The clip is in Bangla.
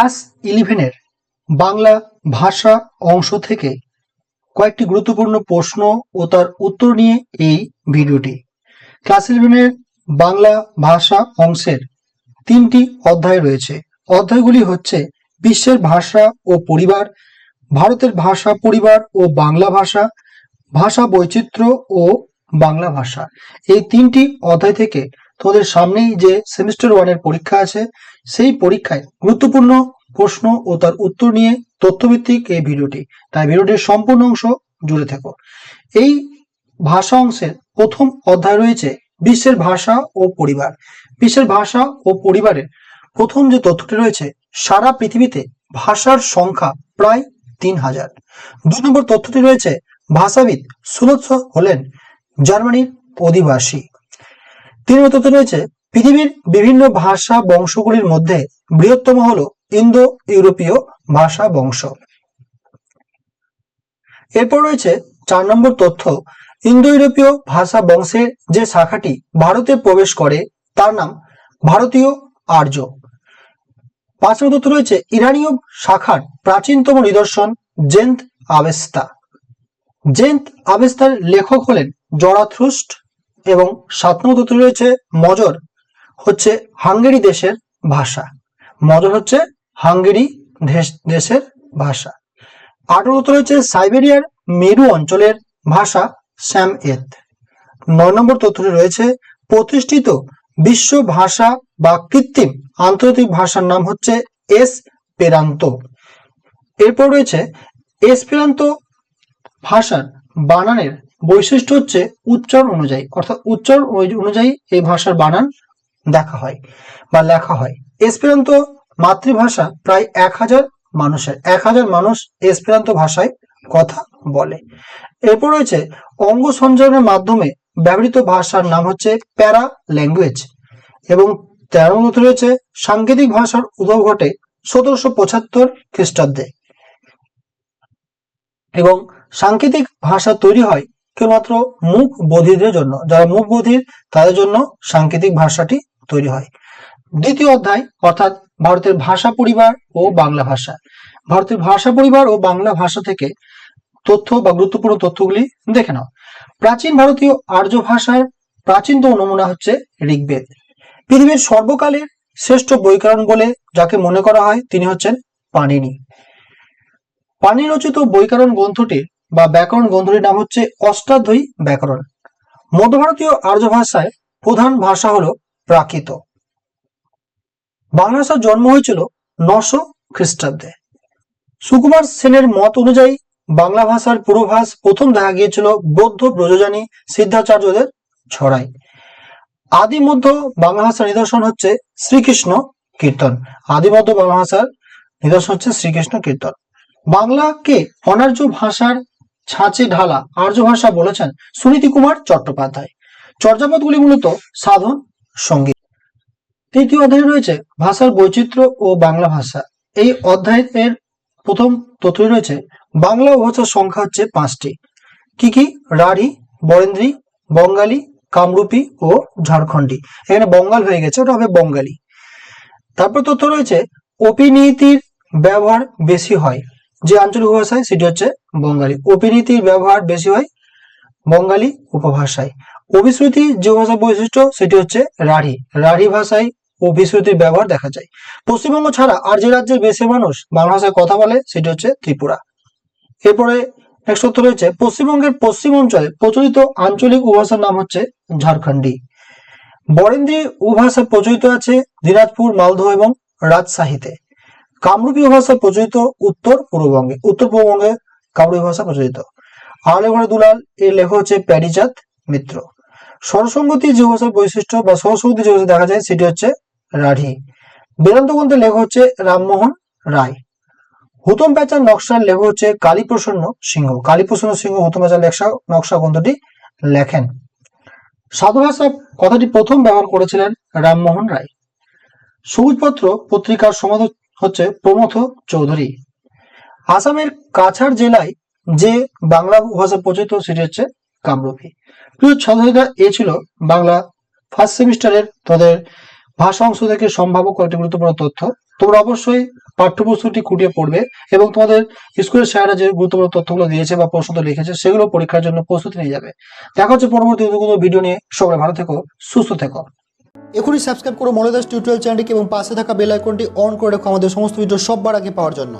ক্লাস ইলেভেনের বাংলা ভাষা অংশ থেকে কয়েকটি গুরুত্বপূর্ণ প্রশ্ন ও তার উত্তর নিয়ে এই ভিডিওটি। ক্লাস ইলেভেনের বাংলা ভাষা অংশের তিনটি অধ্যায় রয়েছে। অধ্যায়গুলি হচ্ছে বিশ্বের ভাষা ও পরিবার, ভারতের ভাষা পরিবার ও বাংলা ভাষা ভাষা বৈচিত্র্য ও বাংলা ভাষা। এই তিনটি অধ্যায় থেকে তোমাদের সামনেই যে সেমিস্টার ওয়ানের পরীক্ষা আছে, সেই পরীক্ষায় গুরুত্বপূর্ণ প্রশ্ন ও তার উত্তর নিয়ে তথ্যভিত্তিক এই ভিডিওটি। তাই ভিডিওটির সম্পূর্ণ অংশ জুড়ে থাকো। এই ভাষা অংশের প্রথম অধ্যায় রয়েছে বিশ্বের ভাষা ও পরিবার। বিশ্বের ভাষা ও পরিবারের প্রথম যে তথ্যটি রয়েছে, সারা পৃথিবীতে ভাষার সংখ্যা প্রায় তিন হাজার। দুই নম্বর তথ্যটি রয়েছে, ভাষাবিদ সুলৎস হলেন জার্মানির অধিবাসী। তিন তথ্য রয়েছে, পৃথিবীর বিভিন্ন ভাষা বংশগুলির মধ্যে বৃহত্তম হলো ইন্দো ইউরোপীয় ভাষা বংশ। এরপর রয়েছে চার নম্বর তথ্য। ইন্দো ইউরোপীয় ভাষা বংশের যে শাখাটি ভারতে প্রবেশ করে, তার নাম ভারতীয় আর্য। পাঁচ নম্বর তথ্য রয়েছে, ইরানীয় শাখার প্রাচীনতম নিদর্শন জেন্ট আবেস্তা। জেন্ট আবেস্তার লেখক হলেন জরাথ্রুস্ট এবং সাত নম্বর তথ্য রয়েছে, মজর হচ্ছে হাঙ্গেরি দেশের ভাষা। মজর হচ্ছে হাঙ্গেরি দেশ- দেশের ভাষা। তথ্য রয়েছে, সাইবেরিয়ার মেরু অঞ্চলের ভাষা স্যাম এত নয় নম্বর তথ্যটি রয়েছে, প্রতিষ্ঠিত বিশ্ব ভাষা বা কৃত্রিম আন্তর্জাতিক ভাষার নাম হচ্ছে এস পেরান্ত। এরপর রয়েছে, এস এসপেরান্ত ভাষার বানানের বৈশিষ্ট্য হচ্ছে উচ্চারণ অনুযায়ী, অর্থাৎ উচ্চারণ অনুযায়ী এই ভাষার বানান দেখা হয় বা লেখা হয়। এসপেরান্ত মাতৃভাষা প্রায় এক হাজার মানুষের, এক হাজার মানুষ এসপেরান্ত ভাষায় কথা বলে। এরপর রয়েছে অঙ্গ সঞ্চালনের মাধ্যমে ব্যবহৃত ভাষার নাম হচ্ছে প্যারা ল্যাঙ্গুয়েজ এবং তেরো নম্বর রয়েছে সাংকেতিক ভাষার উদ্ভব ঘটে সতেরোশো পঁচাত্তর খ্রিস্টাব্দে। এবং সাংকেতিক ভাষা তৈরি হয় কেবলমাত্র মুখ বধিরদের জন্য, যারা মুখ বধির তাদের জন্য সাংকেতিক ভাষাটি তৈরি হয়। দ্বিতীয় অধ্যায়, অর্থাৎ ভারতের ভাষা পরিবার ও বাংলা ভাষা। ভারতের ভাষা পরিবার ও বাংলা ভাষা থেকে তথ্য বা গুরুত্বপূর্ণ তথ্যগুলি দেখে নাও। প্রাচীন ভারতীয় আর্য ভাষার প্রাচীনতম নমুনা হচ্ছে ঋগ্বেদ। পৃথিবীর সর্বকালের শ্রেষ্ঠ বৈকরণ বলে যাকে মনে করা হয়, তিনি হচ্ছেন পাণিনি। পানি রচিত বৈকরণ গ্রন্থটির বা ব্যাকরণ গ্রন্থটির নাম হচ্ছে অষ্টাধ্যায়ী ব্যাকরণ। মধ্য ভারতীয় আর্য ভাষায় প্রধান ভাষা হলো প্রাকৃত। বাংলা ভাষার জন্ম হয়েছিল নশো খ্রিস্টাব্দে। সুকুমার সেনের মত অনুযায়ী বাংলা ভাষার পূর্বভাষ প্রথম দেখা গিয়েছিল বৌদ্ধ ব্রজজানী সিদ্ধাচার্যদের ছড়ায়। আদি মধ্য বাংলা ভাষার নিদর্শন হচ্ছে শ্রীকৃষ্ণ কীর্তন। আদি মধ্য বাংলা ভাষার নিদর্শন হচ্ছে শ্রীকৃষ্ণ কীর্তন। বাংলাকে অনার্য ভাষার ছাঁচে ঢালা আর্য ভাষা বলেছেন সুনীতি কুমার চট্টোপাধ্যায়। চর্যাপদগুলি মূলত সাধন, সংগীত। তৃতীয় অধ্যায় রয়েছে ভাষার বৈচিত্র্য ও বাংলা ভাষা। এই অধ্যায়ের প্রথম তথ্য রয়েছে বাংলা ভাষার সংখ্যা হচ্ছে পাঁচটি। কি কি? রাঢ়ী, বরেন্দ্রী, বঙ্গালী, কামরূপী ও ঝাড়খণ্ডী। এখানে বঙ্গাল হয়ে গেছে, ওটা হবে বঙ্গালী। তারপর তথ্য রয়েছে, অপিনীতির ব্যবহার বেশি হয়। যে আঞ্চলিক উপভাষায় সেটি হচ্ছে বঙ্গালী। অপিনীতির ব্যবহার বেশি হয় বঙ্গালী উপভাষায়। অভিশ্রুতি যে ভাষা বৈশিষ্ট্য সেটি হচ্ছে রাঢ়ী। রাঢ়ী ভাষায় অভিশ্রুতির ব্যবহার দেখা যায়। পশ্চিমবঙ্গ ছাড়া আর যে রাজ্যের বেশি মানুষ বাংলা ভাষায় কথা বলে সেটি হচ্ছে ত্রিপুরা। এরপরে তথ্য রয়েছে, পশ্চিমবঙ্গের পশ্চিম অঞ্চলে প্রচলিত আঞ্চলিক উপভাষার নাম হচ্ছে ঝাড়খণ্ডী। বরেন্দ্রী উপভাষা প্রচলিত আছে দিনাজপুর, মালদহ এবং রাজশাহীতে। কামরূপী ভাষা প্রচলিত উত্তর পূর্ববঙ্গে উত্তর পূর্ববঙ্গে কামরূপী ভাষা প্রচলিত। আলেঘরে দুলাল, এর লেখা হচ্ছে প্যারিচাঁদ মিত্র। সরসঙ্গতি যে ভাষার বৈশিষ্ট্য বা সরস্বতী যে দেখা যায়, সেটি হচ্ছে রাঢ়ী। বেদান্ত গ্রন্থের লেখা হচ্ছে রামমোহন রায়। হুতম প্যাচার নকশার লেখা হচ্ছে কালীপ্রসন্ন সিংহ। কালীপ্রসন্ন সিংহ হুতম প্যাচার লেখা, নকশা গ্রন্থটি লেখেন। সাধু ভাষা কথাটি প্রথম ব্যবহার করেছিলেন রামমোহন রায়। সবুজপত্র পত্রিকার সম্পাদক হচ্ছে প্রমথ চৌধুরী। আসামের কাছাড় জেলায় যে বাংলা ভাষা প্রচলিত, সেটি হচ্ছে কামরূপী। প্রিয় ছাত্রছাত্রীরা, এ ছিল বাংলা ফার্স্ট সেমিস্টারের তাদের ভাষা অংশ থেকে সম্ভাব্য কয়েকটি গুরুত্বপূর্ণ তথ্য। তোমরা অবশ্যই পাঠ্যপুস্তকটি খুঁটিয়ে পড়বে এবং তোমাদের স্কুলের স্যাররা যে গুরুত্বপূর্ণ তথ্যগুলো দিয়েছে বা প্রশ্ন লিখেছে, সেগুলো পরীক্ষার জন্য প্রস্তুতি নিয়ে যাবে। দেখা হচ্ছে পরবর্তী ভিডিও নিয়ে। সকলে ভালো থেকো, সুস্থ থেকো। এখনই সাবস্ক্রাইব করো মনোদাস টিউটোরিয়াল চ্যানেলটিকে এবং পাশে থাকা বেল আইকনটি অন করে রাখো। আমাদের সমস্ত ভিডিও সববার আগে পাওয়ার জন্য।